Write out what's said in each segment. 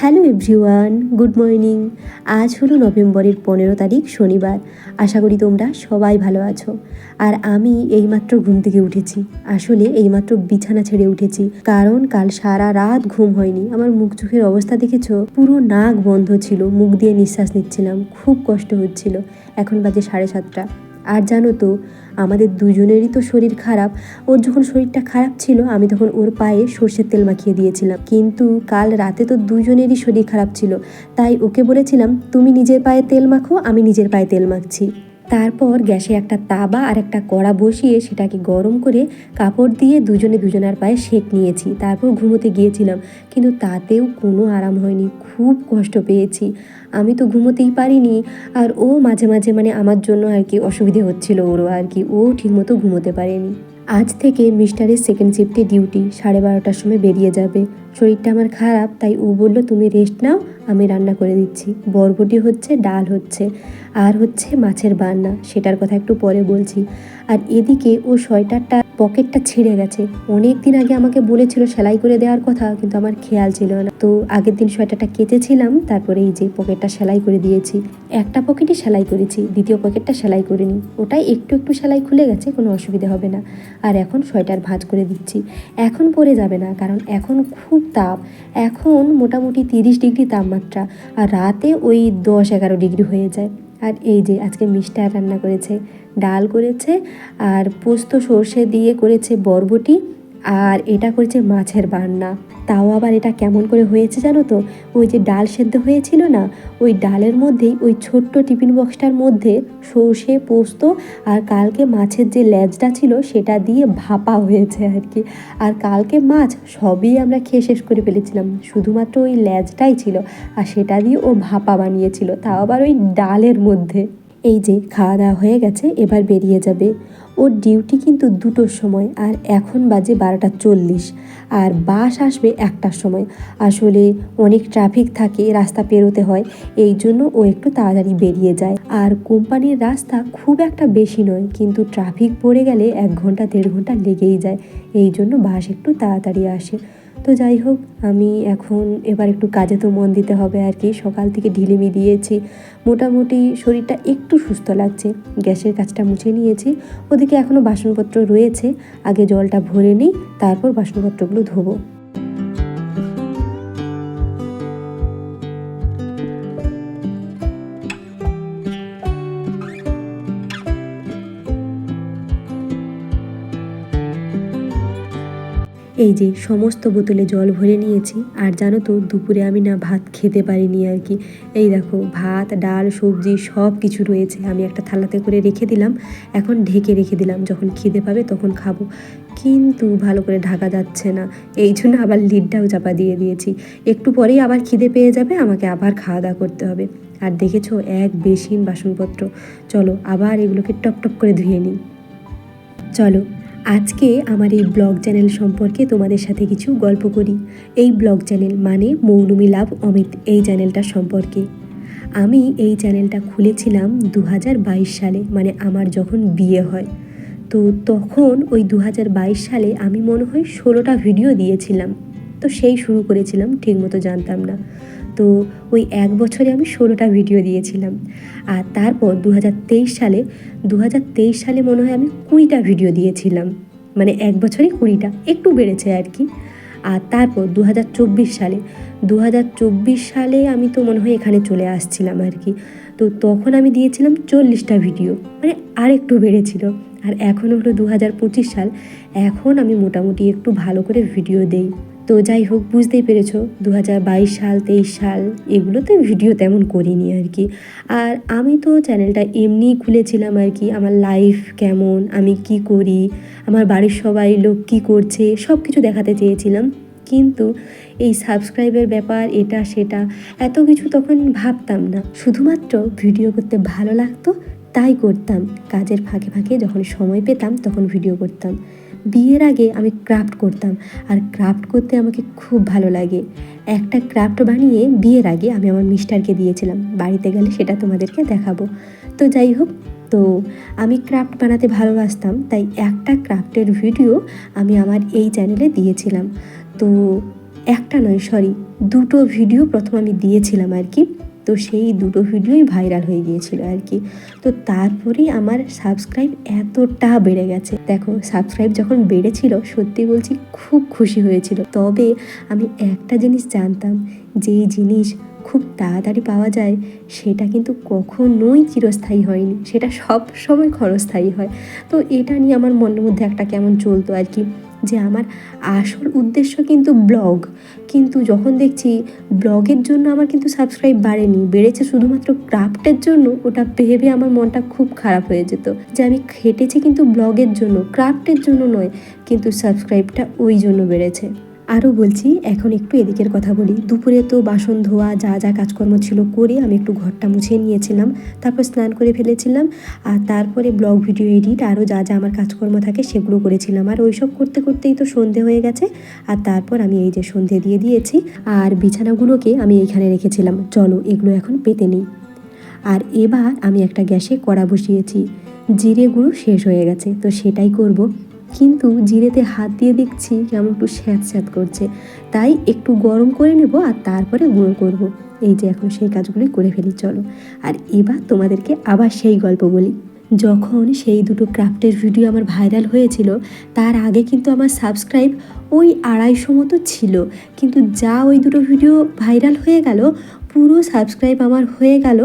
Hello everyone, good morning. আজ হলো নভেম্বরের পনেরো তারিখ, শনিবার। আশা করি তোমরা সবাই ভালো আছো। আর আমি এইমাত্র ঘুম থেকে উঠেছি। আসলে এইমাত্র বিছানা ছেড়ে উঠেছি। কারণ কাল সারা রাত ঘুম হয়নি। আমার মুখ চোখের অবস্থা দেখেছ? পুরো নাক বন্ধ ছিল। মুখ দিয়ে নিঃশ্বাস নিচ্ছিলাম। খুব কষ্ট হচ্ছিল। এখন বাজে সাড়ে সাতটা। আর জানো তো, আমাদের দুজনেরই তো শরীর খারাপ। ওর যখন শরীরটা খারাপ ছিল, আমি তখন ওর পায়ে সর্ষের তেল মাখিয়ে দিয়েছিলাম। কিন্তু কাল রাতে তো দুজনেরই শরীর খারাপ ছিল। তাই ওকে বলেছিলাম, তুমি নিজের পায়ে তেল মাখো, আমি নিজের পায়ে তেল মাখছি। তারপর গ্যাসে একটা তাবা আর একটা কড়া বসিয়ে সেটাকে গরম করে কাপড় দিয়ে দুজনে দুজনের পায়ে সেঁক নিয়েছি। তারপর ঘুমোতে গিয়েছিলাম। কিন্তু তাতেও কোনো আরাম হয়নি। খুব কষ্ট পেয়েছি। আমি তো ঘুমোতেই পারিনি। আর ও মাঝে মাঝে মানে আমার জন্য আর কি অসুবিধে হচ্ছিল ওরও আর কি। ও ঠিকমতো ঘুমোতে পারেনি। আজ থেকে মিস্টারের সেকেন্ড শিফটে ডিউটি সাড়ে বারোটার সময় বেরিয়ে যাবে। শরীরটা আমার খারাপ, তাই ও বলল, তুমি রেস্ট নাও, আমি রান্না করে দিচ্ছি। বরবটি হচ্ছে, ডাল হচ্ছে, আর হচ্ছে মাছের বান্না, সেটার কথা একটু পরে বলছি। আর এদিকে ও সোয়েটারটা, পকেটটা ছিঁড়ে গেছে। অনেক দিন আগে আমাকে বলেছিল, সেলাই করে দেওয়ার কথা, কিন্তু আমার খেয়াল ছিল না। তো আগের দিন সোয়েটারটা কেচেছিলাম, তারপরে এই যে পকেটটা সেলাই করে দিয়েছি। একটা পকেটই সেলাই করেছি, দ্বিতীয় পকেটটা সেলাই করিনি। ওটাই একটু একটু সেলাই খুলে গেছে, কোনো অসুবিধা হবে না। আর এখন সোয়েটার ভাঁজ করে দিচ্ছি। এখন পরে যাবে না, কারণ এখন খুব তাপ। এখন মোটামুটি তিরিশ ডিগ্রি তাপমাত্রা, আর রাতে ওই দশ এগারো ডিগ্রি হয়ে যায়। আর এই যে আজকে মিষ্টার রান্না করেছে, ডাল করেছে, আর পোস্ত সর্ষে দিয়ে করেছে বরবটি। আর এটা করেছে মাছের বান্না। তাও আবার এটা কেমন করে হয়েছে জানো তো? ওই যে ডাল সেদ্ধ হয়েছিল না, ওই ডালের মধ্যেই ওই ছোট্ট টিফিন বক্সটার মধ্যে সর্ষে, পোস্ত আর কালকে মাছের যে ল্যাজটা ছিল সেটা দিয়ে ভাপা হয়েছে আর কি। আর কালকে মাছ সবই আমরা খেয়ে শেষ করে ফেলেছিলাম। শুধুমাত্র ওই ল্যাজটাই ছিল আর সেটা দিয়ে ও ভাপা বানিয়েছিল। তাও আবার ওই ডালের মধ্যে। এই যে খাওয়া দাওয়া হয়ে গেছে, এবার বেরিয়ে যাবে। ওর ডিউটি কিন্তু দুটোর সময়, আর এখন বাজে বারোটা চল্লিশ। আর বাস আসবে একটার সময়। আসলে অনেক ট্রাফিক থাকে, রাস্তা পেরোতে হয়, এই জন্য ও একটু তাড়াতাড়ি বেরিয়ে যায়। আর কোম্পানির রাস্তা খুব একটা বেশি নয়, কিন্তু ট্রাফিক পড়ে গেলে এক ঘণ্টা, দেড় ঘণ্টা লেগেই যায়। এই জন্য বাস একটু তাড়াতাড়ি আসে। তো যাই হোক, আমি এখন এবার একটু কাজে তো মন দিতে হবে আর কি। সকাল থেকে ঢিলিমি দিয়েছি। মোটামুটি শরীরটা একটু সুস্থ লাগছে। গ্যাসের কাজটা মুছে নিয়েছি। ওদিকে এখনও বাসনপত্র রয়েছে। আগে জলটা ভরে নিই, তারপর বাসনপত্রগুলো ধোবো। এই যে সমস্ত বোতলে জল ভরে নিয়েছি, আর জানো তো দুপুরে আমি না ভাত খেতে পারিনি আর কি। এই দেখো ভাত, ডাল, সবজি সব কিছু রয়েছে, আমি একটা থালাতে করে রেখে দিলাম। এখন ঢেকে রেখে দিলাম, যখন খিদে পাবে তখন খাব। কিন্তু ভালো করে ঢাকা যাচ্ছে না, এই জন্য আবার লিডটাও চাপা দিয়ে দিয়েছি। একটু পরেই আবার খিদে পেয়ে যাবে, আমাকে আবার খাওয়া দাওয়া করতে হবে। আর দেখেছ এক বেসিন বাসনপত্র, চলো আবার এগুলোকে টপ টপ করে ধুয়ে নিই। চলো আজকে আমার এই ব্লগ চ্যানেল সম্পর্কে তোমাদের সাথে কিছু গল্প করি। এই ব্লগ চ্যানেল মানে মৌলুমি লাভ অমিত এই চ্যানেলটা সম্পর্কে। আমি এই চ্যানেলটা খুলেছিলাম দু হাজার বাইশ সালে মানে আমার যখন বিয়ে হয়। তো তখন ওই দু হাজার বাইশ সালে আমি মনে হয় ষোলোটা ভিডিও দিয়েছিলাম। তো সেই শুরু করেছিলাম, ঠিকমতো জানতাম না। তো ওই এক বছরে আমি ষোলোটা ভিডিও দিয়েছিলাম। আর তারপর দু হাজার তেইশ সালে দু হাজার তেইশ সালে মনে হয় আমি কুড়িটা ভিডিও দিয়েছিলাম। মানে এক বছরে কুড়িটা, একটু বেড়েছে আর কি। আর তারপর দু হাজার চব্বিশ সালে দু হাজার চব্বিশ সালে আমি তো মনে হয় এখানে চলে আসছিলাম আর কি। তো তখন আমি দিয়েছিলাম চল্লিশটা ভিডিও মানে আর একটু বেড়েছিল। আর এখন হলো দু হাজার পঁচিশ সাল, এখন আমি মোটামুটি একটু ভালো করে ভিডিও দেই। তো যাই হোক, বুঝতেই পেরেছ দু সাল, তেইশ সাল, এগুলোতে ভিডিও তেমন করিনি আর কি। আর আমি তো চ্যানেলটা এমনিই খুলেছিলাম আর কি, আমার লাইফ কেমন, আমি কি করি, আমার বাড়ির সবাই লোক কী করছে সব কিছু দেখাতে চেয়েছিলাম। কিন্তু এই সাবস্ক্রাইবের ব্যাপার, এটা, সেটা, এত কিছু তখন ভাবতাম না। শুধুমাত্র ভিডিও করতে ভালো লাগতো, তাই করতাম। কাজের ফাঁকে ফাঁকে যখন সময় পেতাম, তখন ভিডিও করতাম। বিয়ের আগে আমি ক্রাফট করতাম। আর ক্রাফট করতে আমাকে খুব ভালো লাগে। একটা ক্রাফট বানিয়ে বিয়ের আগে আমি আমার মিস্টারকে দিয়েছিলাম। বাড়িতে গেলে সেটা তোমাদেরকে দেখাবো। তো যাই হোক, তো আমি ক্রাফট বানাতে ভালোবাসতাম, তাই একটা ক্রাফটের ভিডিও আমি আমার এই চ্যানেলে দিয়েছিলাম। তো একটা নয় সরি দুটো ভিডিও প্রথম আমি দিয়েছিলাম আর কি। তো সেই দুটো ভিডিওই ভাইরাল হয়ে গিয়েছিল আর কি। তো তারপরেই আমার সাবস্ক্রাইব এতটা বেড়ে গেছে। দেখো সাবস্ক্রাইব যখন বেড়েছিল, সত্যি বলছি খুব খুশি হয়েছিল। তবে আমি একটা জিনিস জানতাম, যেই জিনিস খুব তাড়াতাড়ি পাওয়া যায়, সেটা কিন্তু কখনোই চিরস্থায়ী হয়নি। সেটা সব সময় ক্ষণস্থায়ী হয়। তো এটা নিয়ে আমার মনের মধ্যে একটা কেমন চলতো আর কি। যে আমার আসল উদ্দেশ্য কিন্তু ব্লগ। কিন্তু যখন দেখছি ব্লগের জন্য আমার কিন্তু সাবস্ক্রাইব বাড়েনি, বেড়েছে শুধুমাত্র ক্রাফটের জন্য, ওটা ভেবে আমার মনটা খুব খারাপ হয়ে যেত যে আমি খেটেছি কিন্তু ব্লগের জন্য, ক্রাফটের জন্য নয়, কিন্তু সাবস্ক্রাইবটা ওই জন্য বেড়েছে। আরও বলছি, এখন একটু এদিকের কথা বলি। দুপুরে তো বাসন ধোয়া, যা যা কাজকর্ম ছিল করে আমি একটু ঘরটা মুছে নিয়েছিলাম, তারপর স্নান করে ফেলেছিলাম, আর তারপরে ব্লগ, ভিডিও, এডিট, আরও যা যা আমার কাজকর্ম থাকে সেগুলো করেছিলাম। আর ওইসব করতে করতেই তো সন্ধে হয়ে গেছে, আর তারপর আমি এই যে সন্ধে দিয়ে দিয়েছি, আর বিছানাগুলোকে আমি এইখানে রেখেছিলাম। চলো, এগুলো এখন পেতে নিই। আর এবার আমি একটা গ্যাসে কড়া বসিয়েছি। জিরে গুঁড়ো শেষ হয়ে গেছে, তো সেটাই করব। কিন্তু জিরেতে হাত দিয়ে দেখছি কেমন একটু স্যাঁত স্যাঁত করছে। তাই একটু গরম করে নেব আর তারপরে গুঁড়ো করব। এই যে এখন সেই কাজগুলি করে ফেলি, চলো। আর এবার তোমাদেরকে আবার সেই গল্প বলি। যখন সেই দুটো ক্রাফটের ভিডিও আমার ভাইরাল হয়েছিল, তার আগে কিন্তু আমার সাবস্ক্রাইব ওই আড়াইশো মতো ছিল। কিন্তু যা ওই দুটো ভিডিও ভাইরাল হয়ে গেল পুরো সাবস্ক্রাইব আমার হয়ে গেল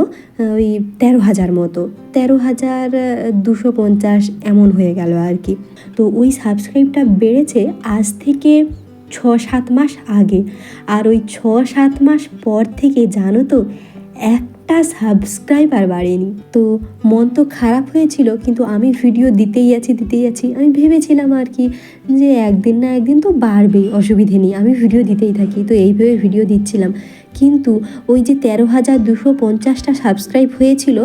ওই তেরো হাজার মতো। তেরো হাজার দুশো পঞ্চাশ এমন হয়ে গেল আর কি। তো ওই সাবস্ক্রাইবটা বেড়েছে আজ থেকে ছ সাত মাস আগে। আর ওই ছ সাত মাস পর থেকে জানো তো একটা সাবস্ক্রাইবার বাড়েনি। তো মন তো খারাপ হয়েছিল, কিন্তু আমি ভিডিও দিতেই আছি দিতেই আছি। আমি ভেবেছিলাম আর কি যে একদিন না একদিন তো বাড়বেই, অসুবিধে নেই। আমি ভিডিও দিতেই থাকি, তো এইভাবে ভিডিও দিচ্ছিলাম। কিন্তু ওই যে তেরো হাজার দুশো পঞ্চাশটা সাবস্ক্রাইব হয়েছিল,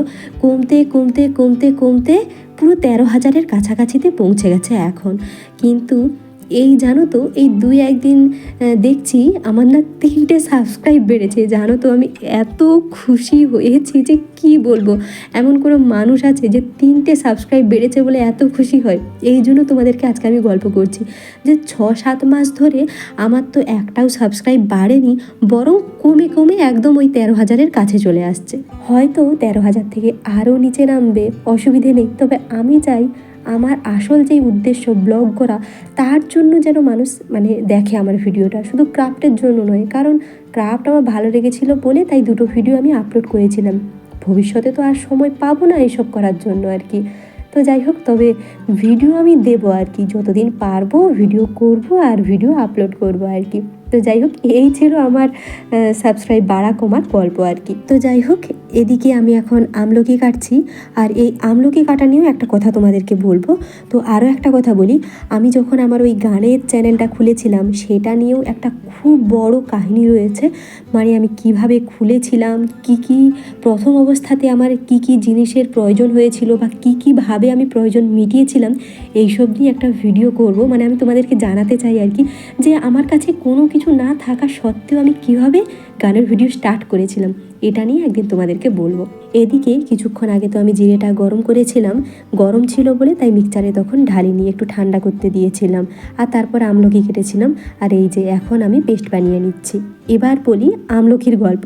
কমতে কমতে কমতে কমতে পুরো তেরো হাজারের কাছাকাছিতে পৌঁছে গেছে এখন। কিন্তু এই জানো তো, এই দুই একদিন দেখছি আমার না তিনটে সাবস্ক্রাইব বেড়েছে। জানো তো, আমি এত খুশি হয়েছি যে কি বলব? এমন কোনো মানুষ আছে যে তিনটে সাবস্ক্রাইব বেড়েছে বলে এত খুশি হয়। এই জন্য তোমাদেরকে আজকে আমি গল্প করছি যে ছ সাত মাস ধরে আমার তো একটাও সাবস্ক্রাইব বাড়েনি, বরং কমে কমে একদম ওই তেরো হাজারের কাছে চলে আসছে। হয়তো তেরো হাজার থেকে আরও নিচে নামবে, অসুবিধে নেই। তবে আমি চাই আমার আসল যেই উদ্দেশ্য ব্লগ করা, তার জন্য যেন মানুষ মানে দেখে আমার ভিডিওটা। শুধু ক্রাফটের জন্য নয়, কারণ ক্রাফট আমার ভালো লেগেছিলো বলে তাই দুটো ভিডিও আমি আপলোড করেছিলাম। ভবিষ্যতে তো আর সময় পাবো না এইসব করার জন্য আর কি। তো যাই হোক, তবে ভিডিও আমি দেবো আর কি। যতদিন পারব ভিডিও করব আর ভিডিও আপলোড করব আর কি। তো যাই হোক, এই ছিল আমার সাবস্ক্রাইব বাড়া কমার গল্প আর কি। তো যাই হোক, এদিকে আমি এখন আমলকি কাটছি। আর এই আমলকি কাটা নিয়েও একটা কথা তোমাদেরকে বলব। তো আরও একটা কথা বলি, আমি যখন আমার ওই গানের চ্যানেলটা খুলেছিলাম, সেটা নিয়েও একটা খুব বড় কাহিনী রয়েছে। মানে আমি কীভাবে খুলেছিলাম, কি কি প্রথম অবস্থাতে আমার কি কি জিনিসের প্রয়োজন হয়েছিল বা কি কীভাবে আমি প্রয়োজন মিটিয়েছিলাম, এইসব নিয়ে একটা ভিডিও করব। মানে আমি তোমাদেরকে জানাতে চাই আর কি, যে আমার কাছে কোনো কিছু না থাকা সত্ত্বেও আমি কীভাবে গানের ভিডিও স্টার্ট করেছিলাম, এটা নিয়ে একদিন তোমাদেরকে বলব। এদিকে কিছুক্ষণ আগে তো আমি জিরেটা গরম করেছিলাম, গরম ছিল বলে তাই মিক্সচারে তখন ঢালি নিয়ে একটু ঠান্ডা করতে দিয়েছিলাম, আর তারপর আমলকি কেটেছিলাম, আর এই যে এখন আমি পেস্ট বানিয়ে নিচ্ছি। এবার বলি আমলকির গল্প।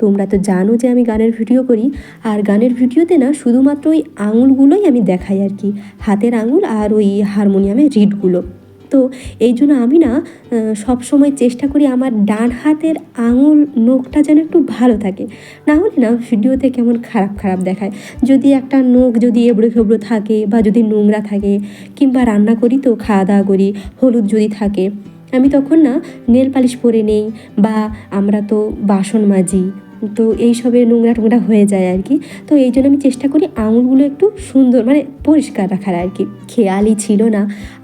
তোমরা তো জানো যে আমি গানের ভিডিও করি, আর গানের ভিডিওতে না শুধুমাত্র ওই আঙুলগুলোই আমি দেখাই আর কি, হাতের আঙুল আর ওই হারমোনিয়ামের রিডগুলো। তো এই জন্য আমি না সব সময় চেষ্টা করি আমার ডান হাতের আঙুল নখটা যেন একটু ভালো থাকে। না হলে না ভিডিওতে কেমন খারাপ খারাপ দেখায়। যদি একটা নখ যদি এবড়ো খেবড়ো থাকে বা যদি নোংরা থাকে কিংবা রান্না করি তো খাওয়া দাওয়া করি, হলুদ যদি থাকে, আমি তখন না নেল পালিশ পরে নেই বা আমরা তো বাসন মাজি তো এইসবে নোংরা টোংরা হয়ে যায় আর কি। তো এই জন্য আমি চেষ্টা করি আঙুলগুলো একটু সুন্দর মানে পরিষ্কার রাখার আর কি। খেয়ালই ছিল না।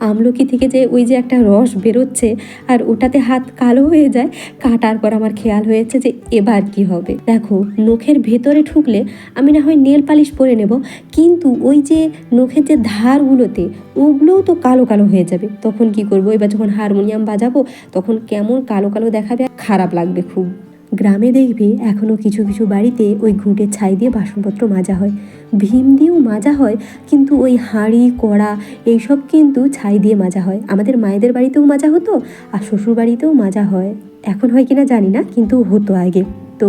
আমলকি থেকে যে ওই যে একটা রস বেরোচ্ছে আর ওটাতে হাত কালো হয়ে যায়, কাটার পর আমার খেয়াল হয়েছে যে এবার কি হবে। দেখো, নখের ভেতরে ঠুকলে আমি না হয় নেল পালিশ পরে নেব, কিন্তু ওই যে নখের যে ধারগুলোতে, ওগুলোও তো কালো কালো হয়ে যাবে। তখন কি করব? এবার যখন হারমোনিয়াম বাজাবো, তখন কেমন কালো কালো দেখাবে খারাপ লাগবে খুব। গ্রামে দেখবে এখনও কিছু কিছু বাড়িতে ওই ঘুঁটের ছাই দিয়ে বাসনপত্র মাজা হয়। ভীম দিয়েও মাজা হয়, কিন্তু ওই হাঁড়ি, কড়া এইসব কিন্তু ছাই দিয়ে মাজা হয়। আমাদের মায়েদের বাড়িতেও মাজা হতো আর শ্বশুর বাড়িতেও মাজা হয়। এখন হয় কিনা জানি না, কিন্তু হতো আগে। তো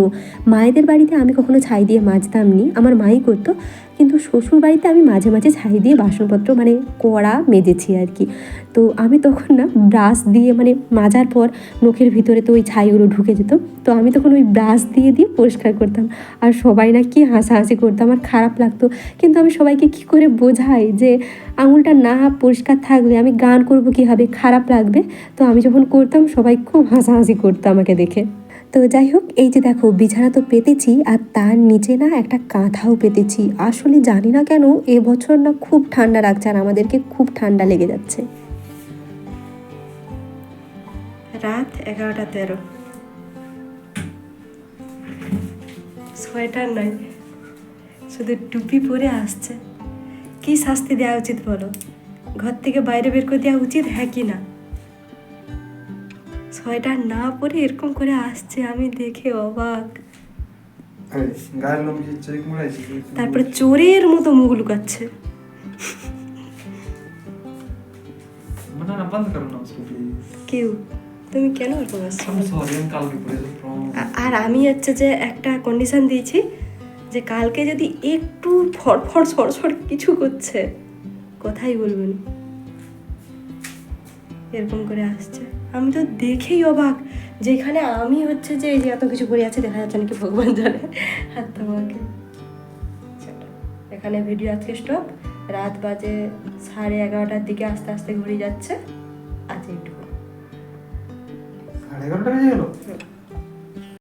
মায়েদের বাড়িতে আমি কখনো ছাই দিয়ে মাজতাম নি আমার মাই করতো, কিন্তু শ্বশুর বাড়িতে আমি মাঝে মাঝে ছাই দিয়ে বাসনপত্র মানে কড়া মেজেছি আর কি। তো আমি তখন না ব্রাশ দিয়ে মানে মাজার পর নখের ভিতরে তো ওই ছাইগুলো ঢুকে যেত, তো আমি তখন ওই ব্রাশ দিয়ে দিয়ে পরিষ্কার করতাম। আর সবাই না কি হাসাহাসি করতো, আমার খারাপ লাগতো। কিন্তু আমি সবাইকে কি করে বোঝাই যে আঙুলটা না পরিষ্কার থাকলে আমি গান করব কীভাবে, খারাপ লাগবে? তো আমি যখন করতাম, সবাই খুব হাসাহাসি করতো আমাকে দেখে। তো যাই হোক, এই যে দেখো, বিছানা তো পেতেছি আর তার নিচে না একটা কাঁথাও পেতেছি। আসলে জানি না কেন, এবছর না খুব ঠান্ডা লাগছে আর আমাদেরকে খুব ঠান্ডা লেগে যাচ্ছে। রাত এগারোটা তেরো। সোয়েটার নয়, শুধু টুপি পরে আসছে। কি শাস্তি দেওয়া উচিত বলো? ঘর থেকে বাইরে বের করে দেওয়া উচিত হ্যাঁ কি না? ছয়টা না পরে এরকম করে আসছে আমি দেখে অবাক। তারপরে চোরের মতো মুখ লুকাচ্ছে। কেউ? তুমি কেন এরকম আর আমি হচ্ছে যে একটা কন্ডিশন দিয়েছি যে কালকে যদি একটু ফড়ফড় সরসর কিছু করছে কথাই বলবেন এরকম করে আসছে। আমি তো দেখেই অবাক যেখানে আমি হচ্ছে যে এই যে এত কিছু করে আছে দেখা যাচ্ছে নাকি ভগবান জানে। হাত তোমাকে। আচ্ছা, এখানে ভিডিও আজকে স্টপ রাত বাজে সাড়ে এগারোটার দিকে আস্তে আস্তে ঘুরে যাচ্ছে। আজ একটু সাড়ে এগারোটা